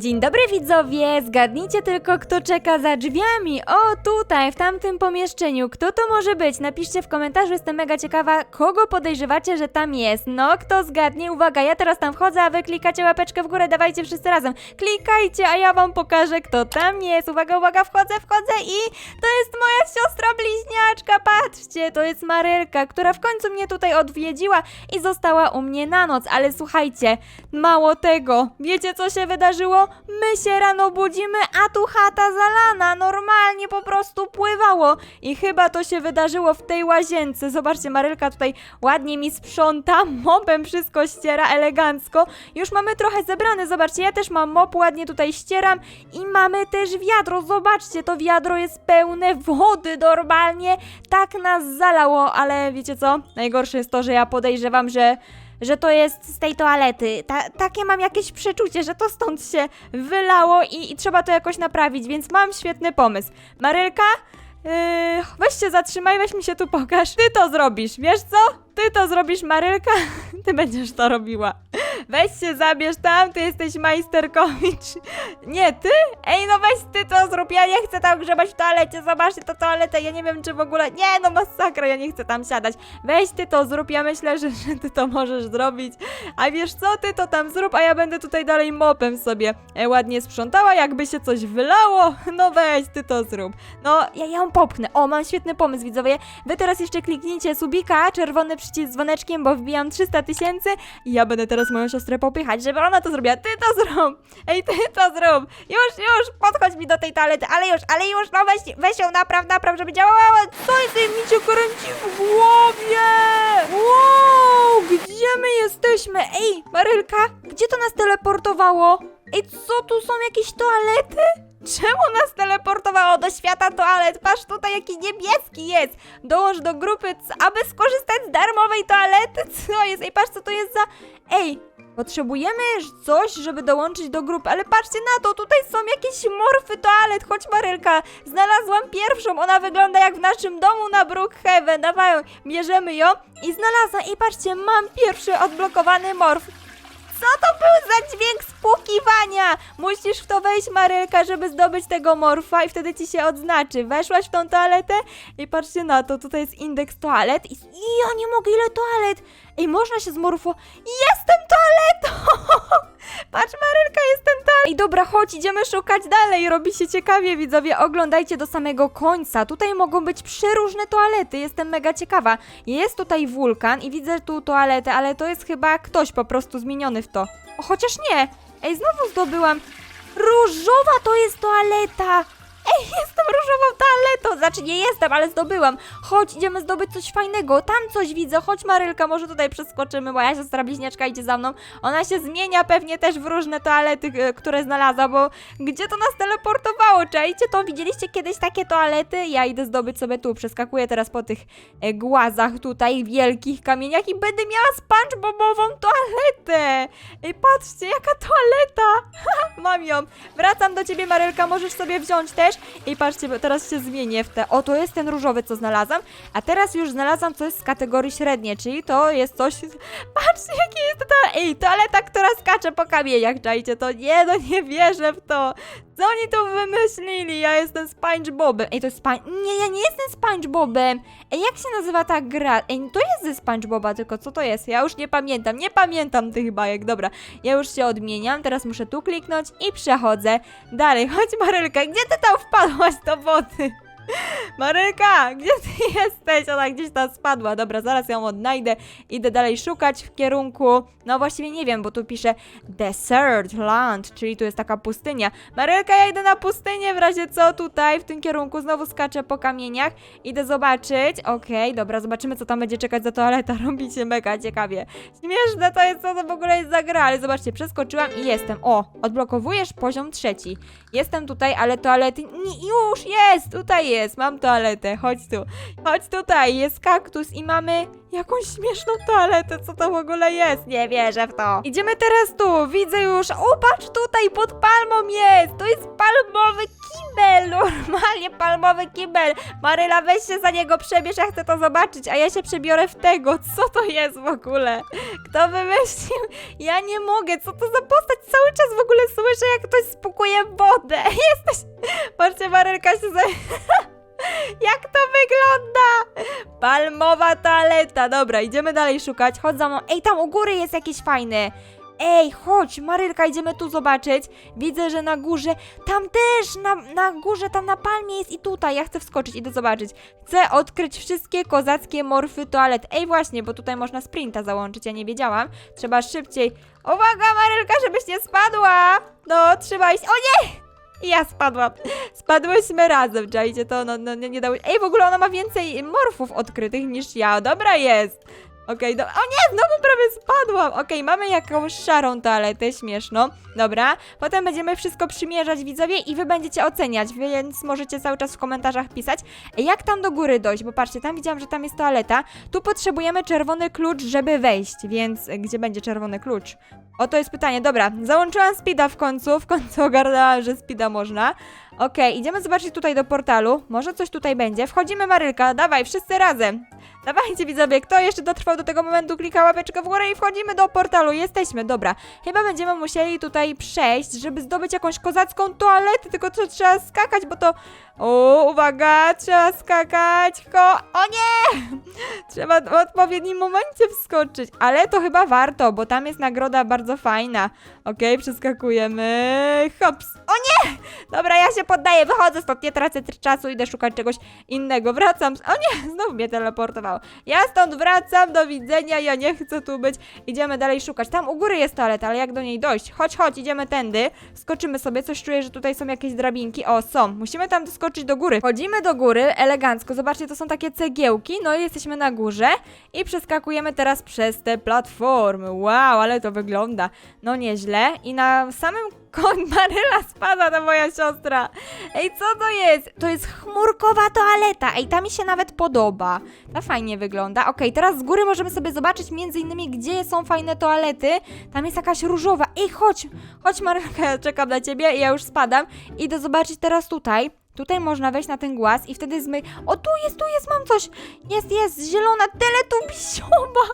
Dzień dobry widzowie, zgadnijcie tylko kto czeka za drzwiami. O, tutaj, w tamtym pomieszczeniu. Kto to może być? Napiszcie w komentarzu, jestem mega ciekawa, kogo podejrzewacie, że tam jest. No, kto zgadnie? Uwaga, ja teraz tam wchodzę, a wy klikacie łapeczkę w górę, dawajcie wszyscy razem. Klikajcie, a ja wam pokażę, kto tam jest. Uwaga, uwaga, wchodzę, wchodzę i to jest moja siostra bliźniaczka, patrzcie, to jest Marylka, która w końcu mnie tutaj odwiedziła i została u mnie na noc, ale słuchajcie, mało tego, wiecie co się wydarzyło? My się rano budzimy, a tu chata zalana, normalnie po prostu pływało i chyba to się wydarzyło w tej łazience. Zobaczcie, Marylka tutaj ładnie mi sprząta, mopem wszystko ściera elegancko. Już mamy trochę zebrane, zobaczcie, ja też mam mop, ładnie tutaj ścieram i mamy też wiadro, zobaczcie, to wiadro jest pełne wody normalnie, tak nas zalało, ale wiecie co? Najgorsze jest to, że ja podejrzewam, że że to jest z tej toalety. Ta, takie mam jakieś przeczucie, że to stąd się wylało i, i trzeba to jakoś naprawić, więc mam świetny pomysł. Marylka, yy, weź się zatrzymaj, weź mi się tu pokaż. Ty to zrobisz, wiesz co? Ty to zrobisz, Marylka. Ty będziesz to robiła. Weź się zabierz tam, ty jesteś majsterkowicz. Nie, ty? Ej, no weź ty to zrób, ja nie chcę tam grzebać w toalecie, zobaczcie to toaletę, ja nie wiem czy w ogóle, nie no masakra, ja nie chcę tam siadać. Weź ty to zrób, ja myślę, że, że ty to możesz zrobić. A wiesz co, ty to tam zrób, a ja będę tutaj dalej mopem sobie e, ładnie sprzątała, jakby się coś wylało, no weź ty to zrób. No, ja ją popchnę, o mam świetny pomysł widzowie, wy teraz jeszcze kliknijcie subika, czerwony przycisk z dzwoneczkiem, bo wbijam 300 tysięcy i ja będę teraz moją siostrę popychać, żeby ona to zrobiła, ty to zrób, ej ty to zrób, już, już, podchodź mi do tej toalety, ale już, ale już, no weź, weź ją napraw, napraw, żeby działała, co ej, mi cię kręci w głowie, wow, gdzie my jesteśmy, ej, Marylka, gdzie to nas teleportowało, ej, co, tu są jakieś toalety? Czemu nas teleportowało do świata toalet? Patrz tutaj jaki niebieski jest! Dołącz do grupy, aby skorzystać z darmowej toalety. Co jest? Ej, patrz co to jest za... Ej, potrzebujemy coś, żeby dołączyć do grupy, ale patrzcie na to, tutaj są jakieś morfy toalet. Chodź Marylka, znalazłam pierwszą, ona wygląda jak w naszym domu na Brookhaven. Dawaj, bierzemy ją i znalazłam. I patrzcie, mam pierwszy odblokowany morf. Co to był za dźwięk spłukiwania? Musisz w to wejść, Marylka, żeby zdobyć tego morfa i wtedy ci się odznaczy. Weszłaś w tą toaletę i patrzcie na to, tutaj jest indeks toalet i ja nie mogę, ile toalet? Ej, można się zmorfo... Jestem toaletą! Patrz, Marylka, jestem toaletą! Ej, dobra, chodź, idziemy szukać dalej, robi się ciekawie, widzowie, oglądajcie do samego końca. Tutaj mogą być przeróżne toalety, jestem mega ciekawa. Jest tutaj wulkan i widzę tu toaletę, ale to jest chyba ktoś po prostu zmieniony w to. O, chociaż nie! Ej, znowu zdobyłam. Różowa to jest toaleta! Ej, jestem różową toaletą! Znaczy nie jestem, ale zdobyłam. Chodź, idziemy zdobyć coś fajnego. Tam coś widzę. Chodź, Marylka, może tutaj przeskoczymy. Moja siostra bliźniaczka idzie za mną. Ona się zmienia pewnie też w różne toalety, e, które znalazła, bo gdzie to nas teleportowało? Czajcie to? Widzieliście kiedyś takie toalety? Ja idę zdobyć sobie tu. Przeskakuję teraz po tych e, głazach tutaj, wielkich kamieniach i będę miała spongebobową toaletę. Ej, patrzcie, jaka toaleta! Mam ją. Wracam do ciebie, Marylka, możesz sobie wziąć też. I patrzcie, bo teraz się zmienię w te. O, to jest ten różowy, co znalazłam. A teraz już znalazłam coś z kategorii średniej, czyli to jest coś. Patrzcie, jakie jest to. Ej, toaleta, która skacze po kamieniach, czajcie to. Nie, no nie wierzę w to. Co oni tu wymyślili? Ja jestem SpongeBobem. Ej, to jest Sponge... Nie, ja nie jestem SpongeBobem. Ej, jak się nazywa ta gra? Ej, to jest ze SpongeBoba, tylko co to jest? Ja już nie pamiętam. Nie pamiętam tych bajek. Dobra, ja już się odmieniam. Teraz muszę tu kliknąć i przechodzę dalej. Chodź, Marylka, gdzie ty tam wpadłaś do wody? Marylka, gdzie ty jesteś? Ona gdzieś tam spadła. Dobra, zaraz ją odnajdę. Idę dalej szukać w kierunku. No właściwie nie wiem, bo tu pisze Desert Land, czyli tu jest taka pustynia. Marylka, ja idę na pustynię w razie co tutaj w tym kierunku. Znowu skaczę po kamieniach. Idę zobaczyć. Okej, dobra, zobaczymy co tam będzie czekać za toaleta. Robi się mega ciekawie. Śmieszne to jest, co to w ogóle jest za gra, ale zobaczcie, przeskoczyłam i jestem. O, odblokowujesz poziom trzeci. Jestem tutaj, ale toalety... Nie, już jest, tutaj jest, mam toaletę, chodź tu. Chodź tutaj, jest kaktus i mamy jakąś śmieszną toaletę, co to w ogóle jest? Nie wierzę w to. Idziemy teraz tu, widzę już, o patrz tutaj, pod palmą jest, to jest palmowy kibel. normalnie palmowy kibel. Maryla, weź się za niego przebierz, ja chcę to zobaczyć, a ja się przebiorę w tego. Co to jest w ogóle? Kto wymyślił? Ja nie mogę, co to za postać? Cały czas w ogóle słyszę, jak ktoś spukuje wodę. Jesteś... Patrzcie, Marylka się za... Jak to wygląda? Palmowa toaleta. Dobra, idziemy dalej szukać. Chodź za mną. Ej, tam u góry jest jakieś fajne. Ej, chodź, Marylka, idziemy tu zobaczyć. Widzę, że na górze, tam też, na, na górze, tam na palmie jest i tutaj. Ja chcę wskoczyć, idę zobaczyć. Chcę odkryć wszystkie kozackie morfy toalet. Ej, właśnie, bo tutaj można sprinta załączyć, ja nie wiedziałam. Trzeba szybciej. Uwaga, Marylka, żebyś nie spadła! No, trzymaj się. O nie! I ja spadłam. Spadłyśmy razem, czajcie to, no, no nie, nie dało Ej, w ogóle ona ma więcej morfów odkrytych niż ja. Dobra jest. Okej, do... o nie, znowu prawie spadłam. Okej, mamy jakąś szarą toaletę, śmieszno. Dobra, potem będziemy wszystko przymierzać widzowie i wy będziecie oceniać, więc możecie cały czas w komentarzach pisać, jak tam do góry dojść, bo patrzcie, tam widziałam, że tam jest toaleta. Tu potrzebujemy czerwony klucz, żeby wejść, więc gdzie będzie czerwony klucz? Oto jest pytanie, dobra, załączyłam speeda w końcu, w końcu ogarnęłam, że speeda można. Okej, idziemy zobaczyć tutaj do portalu, może coś tutaj będzie. Wchodzimy Marylka, dawaj, wszyscy razem. Dawajcie widzowie, kto jeszcze dotrwał do tego momentu, klika łapeczkę w górę i wchodzimy do portalu, jesteśmy, dobra. Chyba będziemy musieli tutaj przejść, żeby zdobyć jakąś kozacką toaletę, tylko to trzeba skakać, bo to... O, uwaga, trzeba skakać, ko... O nie! Trzeba w odpowiednim momencie wskoczyć, ale to chyba warto, bo tam jest nagroda bardzo fajna. Okej, przeskakujemy, hops. O nie! Dobra, ja się poddaję, wychodzę stąd, nie tracę tr- czasu, idę szukać czegoś innego. Wracam. O nie, znowu mnie teleportowało. Ja stąd wracam, do widzenia, ja nie chcę tu być. Idziemy dalej szukać. Tam u góry jest toaleta, ale jak do niej dojść? Chodź, chodź, idziemy tędy. Skoczymy sobie, coś czuję, że tutaj są jakieś drabinki. O, są. Musimy tam doskoczyć do góry. Chodzimy do góry, elegancko. Zobaczcie, to są takie cegiełki, no i jesteśmy na górze i przeskakujemy teraz przez te platformy. Wow, ale to wygląda. No nieźle. I na samym koń Maryla spada ta moja siostra. Ej, co to jest? To jest chmurkowa toaleta. Ej, ta mi się nawet podoba. Ta fajnie wygląda. Okej, teraz z góry możemy sobie zobaczyć między innymi, gdzie są fajne toalety. Tam jest jakaś różowa. Ej, chodź, chodź Marylka, ja czekam na ciebie ja już spadam. Idę zobaczyć teraz tutaj. Tutaj można wejść na ten głaz i wtedy zmy... O, tu jest, tu jest, mam coś! Jest, jest, zielona teletubisiowa!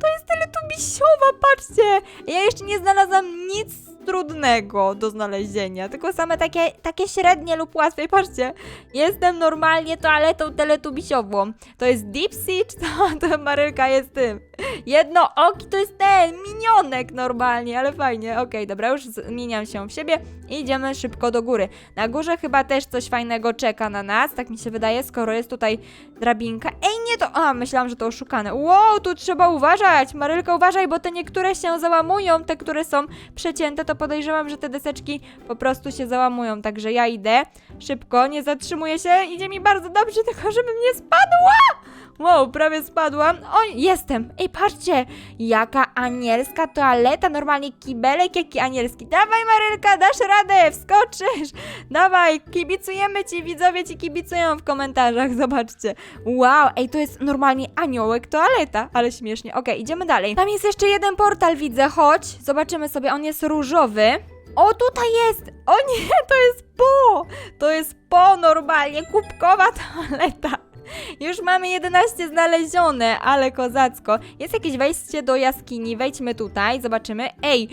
To jest teletubisiowa, patrzcie! Ja jeszcze nie znalazłam nic trudnego do znalezienia, tylko same takie, takie średnie lub łatwe. Patrzcie, jestem normalnie toaletą teletubisiową. To jest Dipsy, czy to, to Marylka jest tym? Jedno oki to jest ten, minionek normalnie, ale fajnie. Okej, dobra, już zmieniam się w siebie i idziemy szybko do góry. Na górze chyba też coś fajnego czeka na nas, tak mi się wydaje, skoro jest tutaj drabinka. Ej, nie to... A, myślałam, że to oszukane. Wow, tu trzeba uważać. Marylka, uważaj, bo te niektóre się załamują, te, które są przecięte, to podejrzewam, że te deseczki po prostu się załamują. Także ja idę szybko, nie zatrzymuję się, idzie mi bardzo dobrze, tylko żebym nie spadła! Wow, prawie spadłam. O, jestem. Ej, patrzcie, jaka anielska toaleta, normalnie kibelek jaki anielski. Dawaj, Marylka, dasz radę, wskoczysz. Dawaj, kibicujemy ci, widzowie ci kibicują w komentarzach, zobaczcie. Wow, ej, to jest normalnie aniołek toaleta, ale śmiesznie. Okej, idziemy dalej. Tam jest jeszcze jeden portal, widzę, chodź, zobaczymy sobie, on jest różowy. O, tutaj jest! O nie, to jest po! To jest po normalnie, kubkowa toaleta. Już mamy 11 znalezione, ale kozacko. Jest jakieś wejście do jaskini, wejdźmy tutaj, zobaczymy. Ej,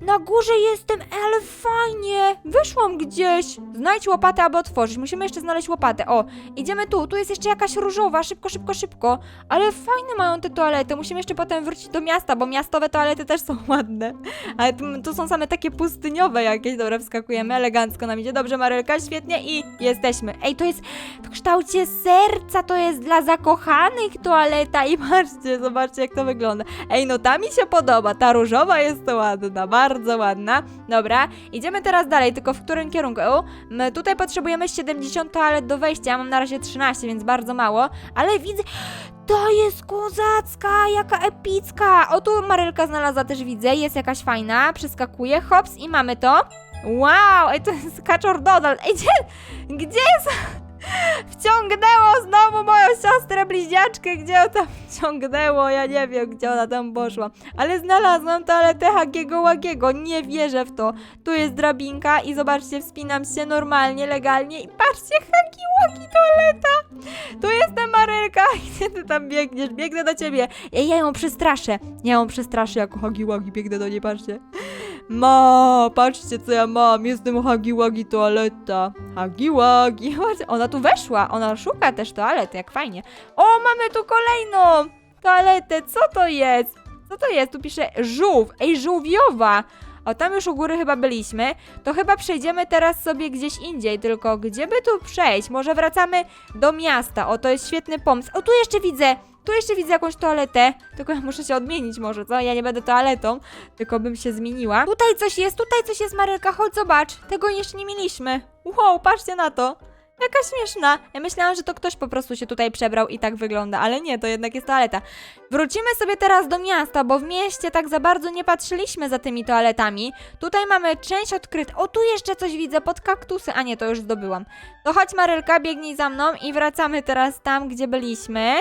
na górze jestem, ale fajnie. Wyszłam gdzieś. Znajdź łopatę, aby otworzyć. Musimy jeszcze znaleźć łopatę. O, idziemy tu, tu jest jeszcze jakaś różowa, szybko, szybko, szybko. Ale fajne mają te toalety. Musimy jeszcze potem wrócić do miasta, bo miastowe toalety też są ładne. Ale tu, są same takie pustyniowe jakieś. Dobra, wskakujemy, elegancko nam idzie. Dobrze, Marylka, świetnie i jesteśmy. Ej, to jest w kształcie serca, to jest dla zakochanych toaleta i patrzcie, zobaczcie jak to wygląda. Ej, no ta mi się podoba, ta różowa jest ładna, bardzo ładna. Dobra, idziemy teraz dalej, tylko w którym kierunku? My tutaj potrzebujemy 70 toalet do wejścia, ja mam na razie 13, więc bardzo mało, ale widzę... To jest kozacka, jaka epicka! O, tu Marylka znalazła też, widzę, jest jakaś fajna, przeskakuje, hops i mamy to. Wow, ej, to jest kaczor. Ej, gdzie, gdzie jest... Wciągnęło znowu moją siostrę bliźniaczkę, gdzie ją tam wciągnęło, ja nie wiem, gdzie ona tam poszła. Ale znalazłam toaletę Hagiego Łagiego, nie wierzę w to. Tu jest drabinka i zobaczcie, wspinam się normalnie, legalnie i patrzcie, Hagi Łagi toaleta. Tu jestem Marylka, gdzie ty tam biegniesz? Biegnę do ciebie. Ja, ja ją przestraszę, ja ją przestraszę jako Hagi Łagi, biegnę do niej, patrzcie. Ma, patrzcie co ja mam, jestem Hagi Wagi toaleta. Hagi Wagi, Patrzcie, ona tu weszła, ona szuka też toalety, jak fajnie. O, mamy tu kolejną toaletę, co to jest? Co to jest? Tu pisze żółw, ej, żółwiowa. O, tam już u góry chyba byliśmy. To chyba przejdziemy teraz sobie gdzieś indziej, tylko gdzie by tu przejść? Może wracamy do miasta. O, to jest świetny pomysł. O, tu jeszcze widzę, tu jeszcze widzę jakąś toaletę. Tylko ja muszę się odmienić może, co? Ja nie będę toaletą, tylko bym się zmieniła. Tutaj coś jest, tutaj coś jest, Marylka, chodź zobacz. Tego jeszcze nie mieliśmy. Wow, patrzcie na to. Jaka śmieszna. Ja myślałam, że to ktoś po prostu się tutaj przebrał i tak wygląda, ale nie, to jednak jest toaleta. Wrócimy sobie teraz do miasta, bo w mieście tak za bardzo nie patrzyliśmy za tymi toaletami. Tutaj mamy część odkrytą. O, tu jeszcze coś widzę pod kaktusy. A nie, to już zdobyłam. To chodź Marylka, biegnij za mną i wracamy teraz tam, gdzie byliśmy.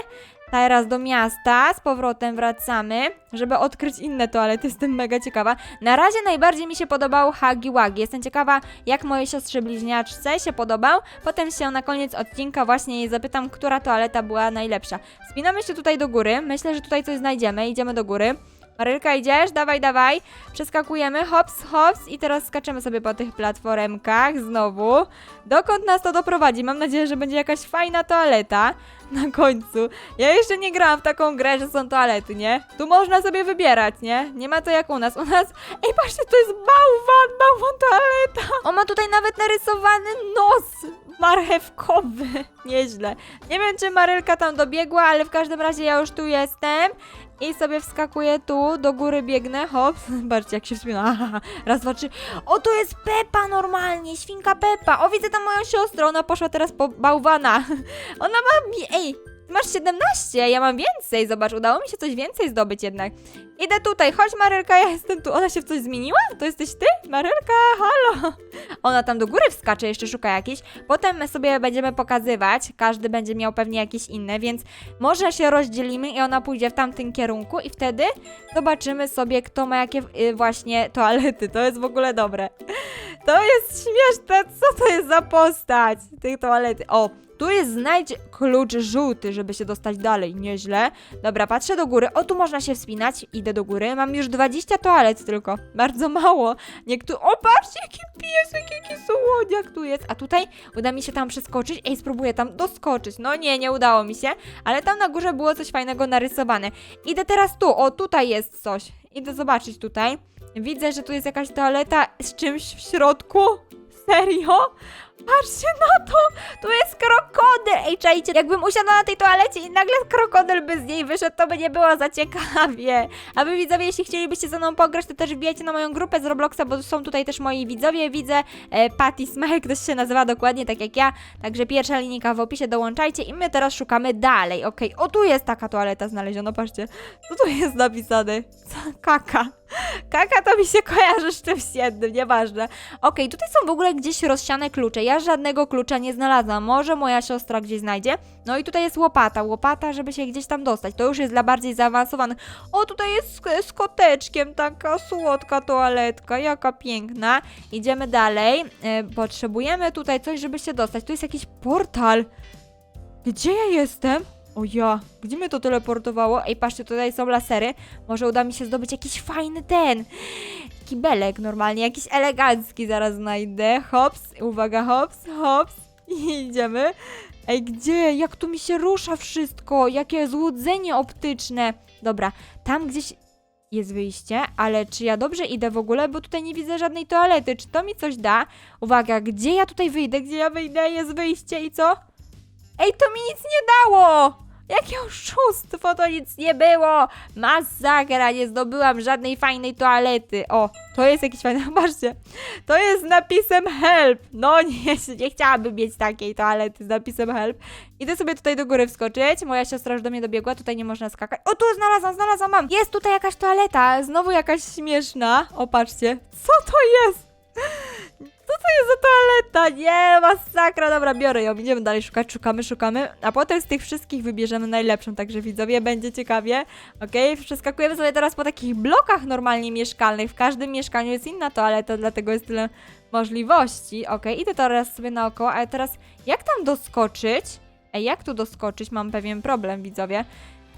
Teraz do miasta, z powrotem wracamy, żeby odkryć inne toalety, jestem mega ciekawa. Na razie najbardziej mi się podobał Hagi Wagi, jestem ciekawa jak mojej siostrze bliźniaczce się podobał. Potem się na koniec odcinka właśnie jej zapytam, która toaleta była najlepsza. Spinamy się tutaj do góry, myślę, że tutaj coś znajdziemy, idziemy do góry. Marylka, idziesz? Dawaj, dawaj. Przeskakujemy, hops, hops i teraz skaczemy sobie po tych platformkach znowu. Dokąd nas to doprowadzi? Mam nadzieję, że będzie jakaś fajna toaleta na końcu. Ja jeszcze nie grałam w taką grę, że są toalety, nie? Tu można sobie wybierać, nie? Nie ma to jak u nas. U nas... Ej, patrzcie, to jest bałwan, bałwan toaleta. On ma tutaj nawet narysowany nos marchewkowy. Nieźle. Nie wiem, czy Marylka tam dobiegła, ale w każdym razie ja już tu jestem. I sobie wskakuję tu, do góry biegnę, hop, zobaczcie jak się wspina, raz, dwa, trzy, o to jest Pepa normalnie, świnka Pepa, o widzę tam moją siostrę, ona poszła teraz po bałwana, ona ma, ej, masz 17, ja mam więcej, zobacz, udało mi się coś więcej zdobyć jednak. Idę tutaj, chodź Marylka, ja jestem tu, ona się w coś zmieniła? To jesteś ty? Marylka, halo. Ona tam do góry wskacze, jeszcze szuka jakiejś, potem my sobie będziemy pokazywać, każdy będzie miał pewnie jakieś inne, więc może się rozdzielimy i ona pójdzie w tamtym kierunku i wtedy zobaczymy sobie, kto ma jakie y, właśnie toalety. To jest w ogóle dobre. To jest śmieszne. Co to jest za postać tej toalety? O, tu jest znajdź klucz żółty, żeby się dostać dalej. Nieźle. Dobra, patrzę do góry. O, tu można się wspinać. Idę do góry. Mam już 20 toalet tylko. Bardzo mało. Niektóry... O, patrzcie, jaki piesek, jaki słoniak tu jest. A tutaj uda mi się tam przeskoczyć. Ej, spróbuję tam doskoczyć. No nie, nie udało mi się. Ale tam na górze było coś fajnego narysowane. Idę teraz tu. O, tutaj jest coś. Idę zobaczyć tutaj. Widzę, że tu jest jakaś toaleta z czymś w środku. Serio? Patrzcie na to! Tu jest krokodyl! Ej, czajcie, jakbym usiadła na tej toalecie i nagle krokodyl by z niej wyszedł, to by nie było za ciekawie. A wy widzowie, jeśli chcielibyście ze mną pograć, to też wbijajcie na moją grupę z Robloxa, bo są tutaj też moi widzowie. Widzę e, Patty Smile, ktoś się nazywa dokładnie tak jak ja. Także pierwsza linijka w opisie, dołączajcie i my teraz szukamy dalej. Okej, o tu jest taka toaleta znaleziona, patrzcie. Co tu jest napisane? Kaka. Kaka to mi się kojarzy z czymś jednym, nieważne. Okej, tutaj są w ogóle gdzieś rozsiane klucze. Ja żadnego klucza nie znalazłam. Może moja siostra gdzieś znajdzie. No i tutaj jest łopata. Łopata, żeby się gdzieś tam dostać. To już jest dla bardziej zaawansowanych. O, tutaj jest z, z koteczkiem taka słodka toaletka. Jaka piękna. Idziemy dalej. E, potrzebujemy tutaj coś, żeby się dostać. Tu jest jakiś portal. Gdzie ja jestem? O ja, gdzie mnie to teleportowało? Ej, patrzcie, tutaj są lasery. Może uda mi się zdobyć jakiś fajny ten kibelek normalnie, jakiś elegancki zaraz znajdę. Hops, uwaga, hops, hops. I idziemy. Ej, gdzie? Jak tu mi się rusza wszystko? Jakie złudzenie optyczne. Dobra, tam gdzieś jest wyjście, ale czy ja dobrze idę w ogóle, bo tutaj nie widzę żadnej toalety. Czy to mi coś da? Uwaga, gdzie ja tutaj wyjdę? Gdzie ja wyjdę? Jest wyjście i co? Ej, to mi nic nie dało! Jakie oszustwo, to nic nie było! Masakra, nie zdobyłam żadnej fajnej toalety. O, to jest jakiś fajny, patrzcie. To jest z napisem help. No nie, nie chciałabym mieć takiej toalety z napisem help. Idę sobie tutaj do góry wskoczyć. Moja siostra już do mnie dobiegła, tutaj nie można skakać. O, tu znalazłam, znalazłam, mam. Jest tutaj jakaś toaleta, znowu jakaś śmieszna. O, patrzcie. Co to jest? Co to jest za toaleta, nie, masakra, dobra, biorę ją, idziemy dalej szukać, szukamy, szukamy, a potem z tych wszystkich wybierzemy najlepszą, także widzowie, będzie ciekawie, okej, przeskakujemy sobie teraz po takich blokach normalnie mieszkalnych, w każdym mieszkaniu jest inna toaleta, dlatego jest tyle możliwości, okej, idę teraz sobie naokoło, ale teraz jak tam doskoczyć? Ej, jak tu doskoczyć? Mam pewien problem, widzowie.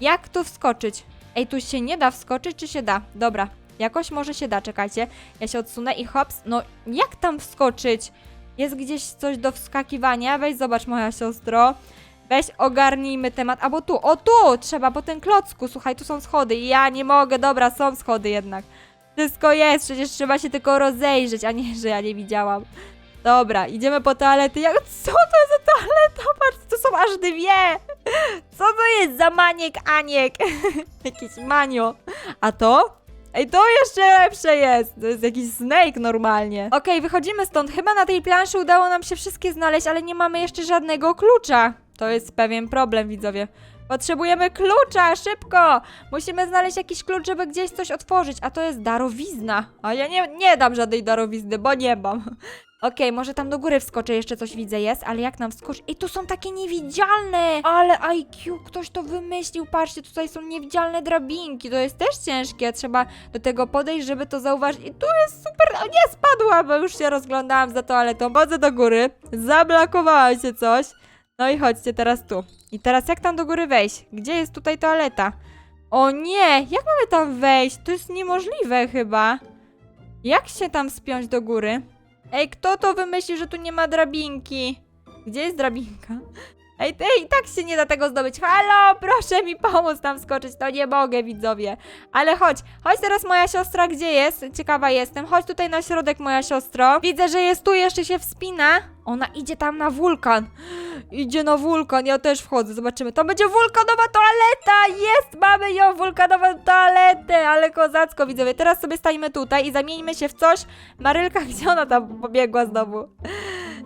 Jak tu wskoczyć? Ej, tu się nie da wskoczyć, czy się da? Dobra, jakoś może się da, czekajcie. Ja się odsunę i hops. No, jak tam wskoczyć? Jest gdzieś coś do wskakiwania? Weź zobacz, moja siostro. Weź ogarnijmy temat. Albo tu, o tu! Trzeba po tym klocku. Słuchaj, tu są schody. Ja nie mogę, dobra, są schody jednak. Wszystko jest, przecież trzeba się tylko rozejrzeć, a nie, że ja nie widziałam. Dobra, idziemy po toalety. Jak, co to jest za toaleta? Patrz, to są aż dwie. Co to jest za maniek, Aniek? Jakiś manio. A to? Ej, to jeszcze lepsze jest. To jest jakiś snake normalnie. Okej, wychodzimy stąd. Chyba na tej planszy udało nam się wszystkie znaleźć, ale nie mamy jeszcze żadnego klucza. To jest pewien problem, widzowie. Potrzebujemy klucza, szybko! Musimy znaleźć jakiś klucz, żeby gdzieś coś otworzyć, a to jest darowizna. A ja nie, nie dam żadnej darowizny, bo nie mam. Okej, może tam do góry wskoczę, jeszcze coś widzę jest, ale jak nam wskoczyć? I tu są takie niewidzialne! Ale IQ, ktoś to wymyślił, patrzcie, tutaj są niewidzialne drabinki, to jest też ciężkie, trzeba do tego podejść, żeby to zauważyć. I tu jest super, o nie, spadłam, bo już się rozglądałam za toaletą, chodzę do góry, zablokowała się coś. No i chodźcie teraz tu. I teraz jak tam do góry wejść? Gdzie jest tutaj toaleta? O nie, jak mamy tam wejść? To jest niemożliwe chyba. Jak się tam spiąć do góry? Ej, kto to wymyślił, że tu nie ma drabinki? Gdzie jest drabinka? Ej, i tak się nie da tego zdobyć. Halo, proszę mi pomóc tam skoczyć. To nie mogę, widzowie. Ale chodź, chodź teraz moja siostra, gdzie jest? Ciekawa jestem. Chodź tutaj na środek, moja siostro. Widzę, że jest tu, jeszcze się wspina. Ona idzie tam na wulkan. Idzie na wulkan, ja też wchodzę, zobaczymy. To będzie wulkanowa toaleta! Jest, mamy ją, wulkanową toaletę! Ale kozacko, widzowie. Teraz sobie stajemy tutaj i zamieńmy się w coś. Marylka, gdzie ona tam pobiegła znowu?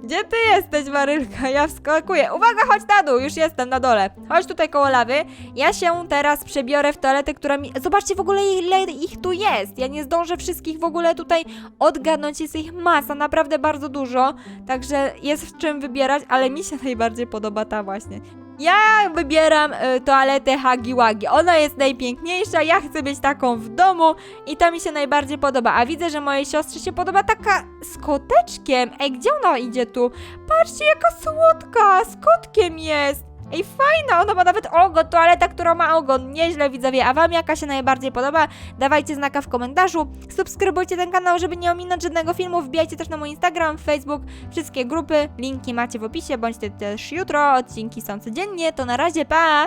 Gdzie ty jesteś, Marylka? Ja wskakuję. Uwaga, chodź na dół, już jestem na dole. Chodź tutaj koło lawy. Ja się teraz przebiorę w toaletę, która mi... Zobaczcie w ogóle ile ich tu jest. Ja nie zdążę wszystkich w ogóle tutaj odgadnąć. Jest ich masa, naprawdę bardzo dużo. Także jest w czym wybierać, ale mi się najbardziej podoba ta właśnie. Ja wybieram y, toaletę Hagi Wagi. Ona jest najpiękniejsza, ja chcę być taką w domu i ta mi się najbardziej podoba. A widzę, że mojej siostrze się podoba taka z koteczkiem. Ej, gdzie ona idzie tu? Patrzcie, jaka słodka, z kotkiem jest. Ej, fajna, ona ma nawet ogon, toaleta, która ma ogon. Nieźle widzowie, a wam jaka się najbardziej podoba? Dawajcie znaka w komentarzu. Subskrybujcie ten kanał, żeby nie ominąć żadnego filmu. Wbijajcie też na mój Instagram, Facebook, wszystkie grupy. Linki macie w opisie, bądźcie też jutro. Odcinki są codziennie. To na razie, pa!